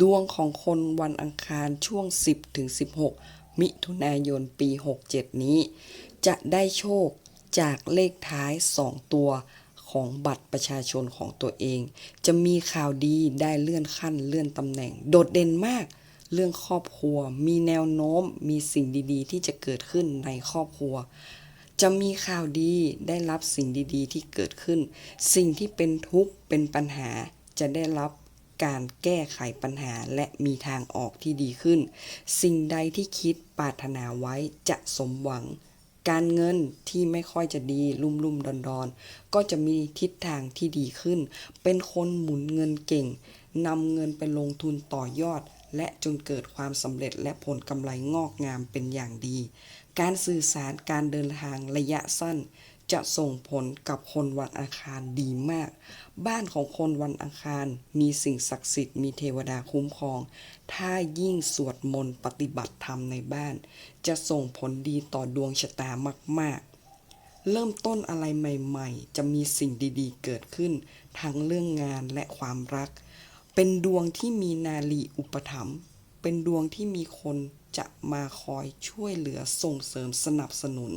ดวงของคนวันอังคารช่วง 10ถึง16 มิถุนายนปี 67 นี้ จะได้โชคจากเลขท้าย 2 ตัวของบัตรประชาชนของตัวเอง จะมีข่าวดีได้เลื่อนขั้นเลื่อนตำแหน่ง โดดเด่นมากเรื่องครอบครัว มีแนวโน้มมีสิ่งดี ๆ ที่จะเกิดขึ้นในครอบครัว จะมีข่าวดีได้รับสิ่งดี ๆ ที่เกิดขึ้น สิ่งที่เป็นทุกข์เป็นปัญหาจะได้รับ การแก้ไขปัญหาและมีทางออกที่ดีขึ้น สิ่งใดที่คิดปรารถนาไว้จะสมหวัง การเงินที่ไม่ค่อยจะดีลุ่มลุ่มดอนดอนๆก็จะมีทิศทางที่ดีขึ้น เป็นคนหมุนเงินเก่งนำเงินไปลงทุนต่อยอด และจนเกิดความสำเร็จและผลกำไรงอกงามเป็นอย่างดี การสื่อสารการเดินทางระยะสั้น จะส่งผลกับคนวันอังคารดีมาก บ้านของคนวันอังคารมีสิ่งศักดิ์สิทธิ์มีเทวดาคุ้มครอง ถ้ายิ่งสวดมนต์ปฏิบัติธรรมในบ้าน จะส่งผลดีต่อดวงชะตามาก ๆ เริ่มต้นอะไรใหม่ ๆ จะมีสิ่งดีๆ เกิดขึ้น ทั้งเรื่องงานและความรัก เป็นดวงที่มีนาลีอุปถัมภ์เป็นดวงที่มีคนจะมาคอยช่วยเหลือส่งเสริมสนับสนุน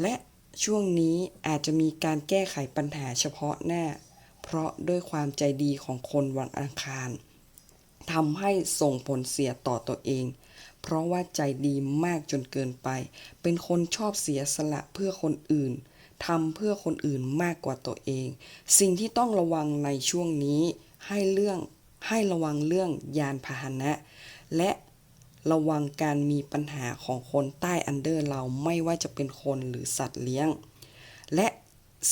และ ช่วงนี้อาจจะมีการแก้ไขปัญหาเฉพาะหน้า เพราะด้วยความใจดีของคนวันอังคารทำให้ส่งผลเสียต่อตัวเอง เพราะว่าใจดีมากจนเกินไป เป็นคนชอบเสียสละเพื่อคนอื่นทำเพื่อคนอื่นมากกว่าตัวเอง สิ่งที่ต้องระวังในช่วงนี้ให้เรื่องให้ระวังเรื่องยานพาหนะ และ ระวังการมีปัญหาของคนใต้อันเดอร์เราไม่ว่าจะเป็นคนหรือสัตว์เลี้ยง และ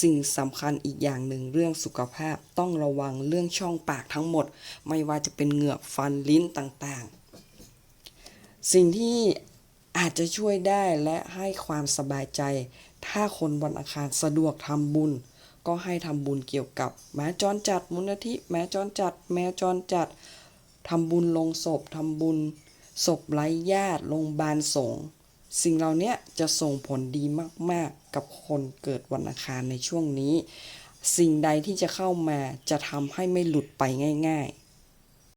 สิ่งสำคัญอีกอย่างหนึ่งเรื่องสุขภาพต้องระวังเรื่องช่องปากทั้งหมด ไม่ว่าจะเป็นเหงือกฟันลิ้นต่างๆ สิ่งที่อาจจะช่วยได้และให้ความสบายใจ ถ้าคนวันอังคารสะดวกทำบุญ ก็ให้ทำบุญเกี่ยวกับหมาจรจัดมูลนิธิแมวจรจัด แมวจรจัดทำบุญลงศพทำบุญ ศพไร้ญาติโรงพยาบาลสงสิ่งเหล่านี้จะส่งผลดีมาก ๆ กับคนเกิดวันอังคารในช่วงนี้ สิ่งใดที่จะเข้ามาจะทำให้ไม่หลุดไปง่าย ๆ